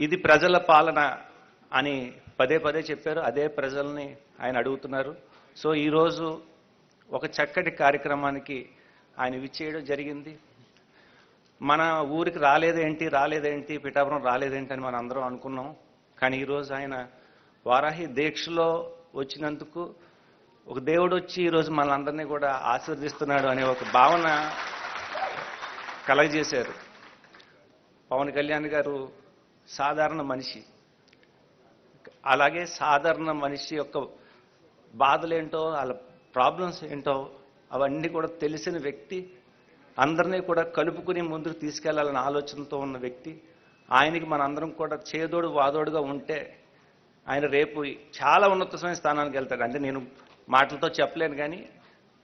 ఇది ప్రజల పాలన అని పదే పదే చెప్పారు అదే ప్రజల్ని ఆయన అడుగుతున్నారు. సో ఈరోజు ఒక చక్కటి కార్యక్రమానికి ఆయన విచ్చేయడం జరిగింది. మన ఊరికి రాలేదేంటి రాలేదేంటి పిఠాపురం రాలేదేంటి అని మనం అందరం అనుకున్నాం. కానీ ఈరోజు ఆయన వారాహి దీక్షలో వచ్చినందుకు ఒక దేవుడు వచ్చి ఈరోజు మనందరినీ కూడా ఆశీర్దిస్తున్నాడు అనే ఒక భావన కలగజేశారు. పవన్ కళ్యాణ్ గారు సాధారణ మనిషి. అలాగే సాధారణ మనిషి యొక్క బాధలేంటో వాళ్ళ ప్రాబ్లమ్స్ ఏంటో అవన్నీ కూడా తెలిసిన వ్యక్తి అందరినీ కూడా కలుపుకుని ముందుకు తీసుకెళ్ళాలనే ఆలోచనతో ఉన్న వ్యక్తి ఆయనకి మనందరం కూడా చేదోడు వాదోడుగా ఉంటే ఆయన రేపు చాలా ఉన్నతమైన స్థానానికి వెళ్తాడు. అంటే నేను మాటలతో చెప్పలేను కానీ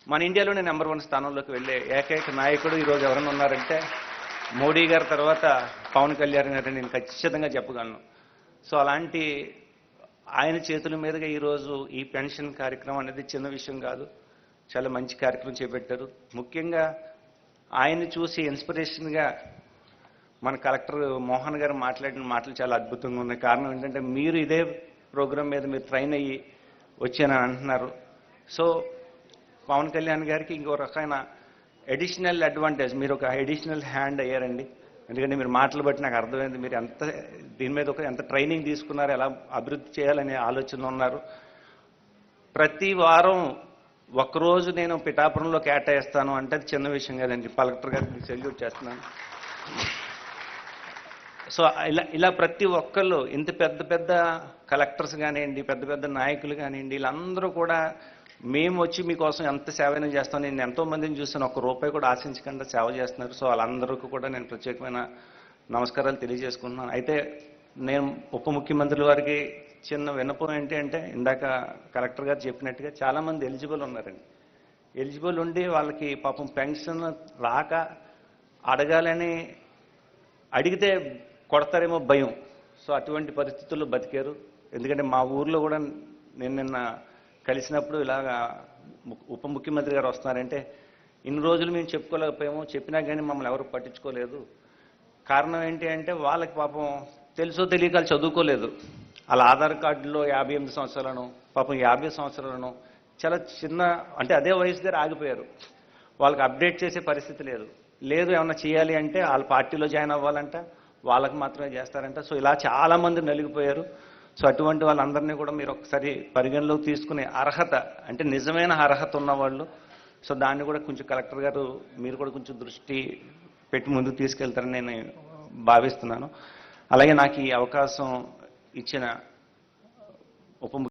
మన ఇండియాలోనే నెంబర్ వన్ స్థానంలోకి వెళ్ళే ఏకైక నాయకుడు ఈరోజు ఎవరైనా ఉన్నారంటే మోడీ గారి తర్వాత పవన్ కళ్యాణ్ గారిని నేను ఖచ్చితంగా చెప్పగలను. సో అలాంటి ఆయన చేతుల మీదుగా ఈరోజు ఈ పెన్షన్ కార్యక్రమం అనేది చిన్న విషయం కాదు. చాలా మంచి కార్యక్రమం చేపట్టారు. ముఖ్యంగా ఆయన చూసి ఇన్స్పిరేషన్గా మన కలెక్టర్ మోహన్ గారు మాట్లాడిన మాటలు చాలా అద్భుతంగా ఉన్నాయి. కారణం ఏంటంటే మీరు ఇదే ప్రోగ్రామ్ మీద మీరు ట్రైన్ అయ్యి వచ్చానని అంటున్నారు. సో పవన్ కళ్యాణ్ గారికి ఇంకో రకమైన అడిషనల్ అడ్వాంటేజ్ మీరు ఒక అడిషనల్ హ్యాండ్ అయ్యారండి. ఎందుకంటే మీరు మాటలు బట్టి నాకు అర్థమైంది. మీరు ఎంత దీని మీద ఒక ఎంత ట్రైనింగ్ తీసుకున్నారు ఎలా అభివృద్ధి చేయాలనే ఆలోచన ఉన్నారు. ప్రతి వారం ఒక్కరోజు నేను పిఠాపురంలో కేటాయిస్తాను అంటే అది చిన్న విషయం కాదండి. కలెక్టర్ గారికి సెల్యూట్ చేస్తున్నాను. సో ఇలా ఇలా ప్రతి ఒక్కళ్ళు ఇంత పెద్ద పెద్ద కలెక్టర్స్ కానివ్వండి పెద్ద పెద్ద నాయకులు కానివ్వండి వీళ్ళందరూ కూడా మేము వచ్చి మీకోసం ఎంత సేవైనా చేస్తాం. నేను ఎంతో మందిని చూస్తాను ఒక రూపాయి కూడా ఆశించకుండా సేవ చేస్తున్నారు. సో వాళ్ళందరికీ కూడా నేను ప్రత్యేకమైన నమస్కారాలు తెలియజేసుకుంటున్నాను. అయితే నేను ఉప ముఖ్యమంత్రుల వారికి చిన్న విన్నపం ఏంటి అంటే ఇందాక కలెక్టర్ గారు చెప్పినట్టుగా చాలామంది ఎలిజిబుల్ ఉన్నారండి. ఎలిజిబుల్ ఉండి వాళ్ళకి పాపం పెన్షన్ రాక అడగాలని అడిగితే కొడతారేమో భయం. సో అటువంటి పరిస్థితుల్లో బతికారు. ఎందుకంటే మా ఊర్లో కూడా నేను నిన్న కలిసినప్పుడు ఇలాగా ము- ఉప ముఖ్యమంత్రి గారు వస్తున్నారంటే ఇన్ని రోజులు మేము చెప్పుకోలేకపోయాము చెప్పినా కానీ మమ్మల్ని ఎవరు పట్టించుకోలేదు. కారణం ఏంటి అంటే వాళ్ళకి పాపం తెలుసో తెలియక వాళ్ళు చదువుకోలేదు. వాళ్ళ ఆధార్ కార్డులో యాభై ఎనిమిది సంవత్సరాలను పాపం యాభై సంవత్సరాలను చాలా చిన్న అంటే అదే వయసు దగ్గర ఆగిపోయారు. వాళ్ళకి అప్డేట్ చేసే పరిస్థితి లేదు. లేదు ఏమన్నా చేయాలి అంటే వాళ్ళ పార్టీలో జాయిన్ అవ్వాలంట వాళ్ళకి మాత్రమే చేస్తారంట. సో ఇలా చాలా మంది నలిగిపోయారు. సో అటువంటి వాళ్ళందరినీ కూడా మీరు ఒకసారి పరిగణలోకి తీసుకునే అర్హత అంటే నిజమైన అర్హత ఉన్నవాళ్ళు సో దాన్ని కూడా కొంచెం కలెక్టర్ గారు మీరు కూడా కొంచెం దృష్టి పెట్టి ముందుకు తీసుకెళ్తారని నేను భావిస్తున్నాను. అలాగే నాకు ఈ అవకాశం ఇచ్చిన ఉప